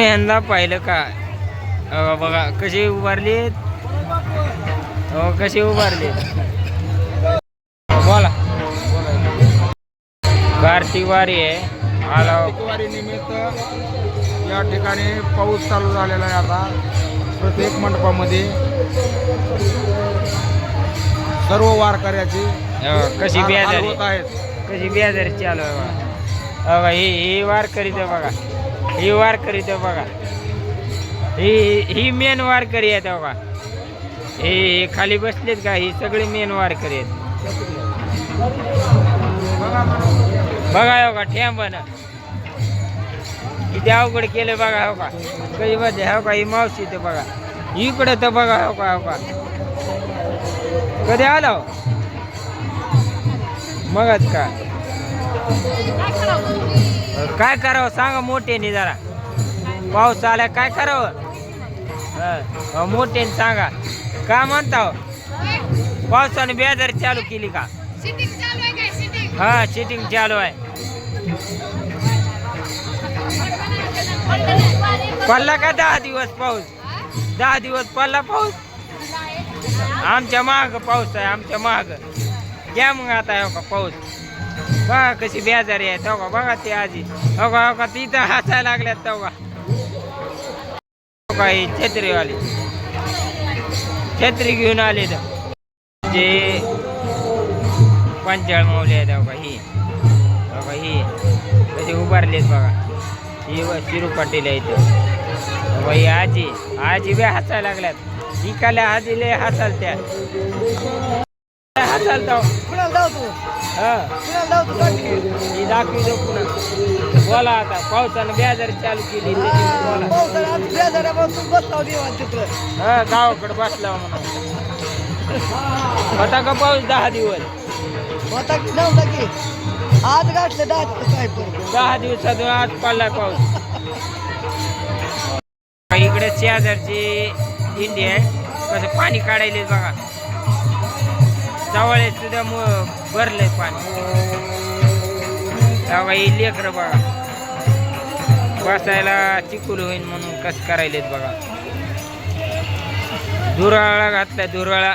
यंदा पाहिलं का? बघा कशी उभारली? हो कशी उभारली? बोला. कार्तिक वारी आहे. आला. वारी निमित्त या ठिकाणी पाऊस चालू झालेला आहे आता. प्रत्येक मंडपामध्ये सर्व वारकऱ्याची हो, कशी आहेत. कशी बेजारी चालू आहे बघा. हो, बघा वार करीत बघा. ही वारकरी तो बघा. ही ही मेन वारकरी आहे आहेत बघा. हे खाली बसलेत का? ही सगळी मेन वारकरी आहेत. बघा हो का ठेंबन किती अवघड केलं बघा हो का. कधी मध्ये म्हणजे हो का ही मावशी ते बघा. इकडे तर बघा हो का हो का. कधी आला हो? मगच का? काय करावं? सांगा मोठ्याने जरा. पाऊस आला काय करावं? हं, मोठ्याने सांगा. का म्हणता हो? पावसाने बेजार चालू केली का? काय? हा चिटिंग चालू आहे. पडला का दहा दिवस पाऊस? दहा दिवस पडला पाऊस? आमच्या माग पाऊस आहे आमच्या माग. घ्या मग आता हो का पाऊस. बघा कशी बेजारी आहे तो का? बघा ते आजी. हो का हो का? तिथं हसायला लागल्यात तो का? हो का ही छत्रीवाली. छत्री घेऊन आले तर. जे पंचाळ माऊली आहेत हो का ही. हो का ही. कशी उभारलीत बघा. ही व शिरू पाटील आहे इथं. हो ही आजी. आजी बी हसायला लागल्यात. इकाल्या आजी लय हसाल त्या हसाल तो कुणाला धावतो हा. कुणाला धावतो ही दाखवी पुन्हा. बोला आता पावसानं बेजार चालू केली. त्याची बोला बसला देवा चित्र हा गावाकडे बसला म्हणून. होता का पाऊस दहा दिवस. होता की नव्हता की. आज गाठलं दहा काय दहा दिवसातून आज पडला पाऊस. इकडे शेजारची दिंडी आहे. कसं पाणी काढायले बघा. जवळ सुद्धा मु- भरलंय पाणी. तेव्हा ही लेकरं बघा. बसायला चिकूल होईल म्हणून कसं करायलेत बघा. धुराळा घातलाय धुराळा.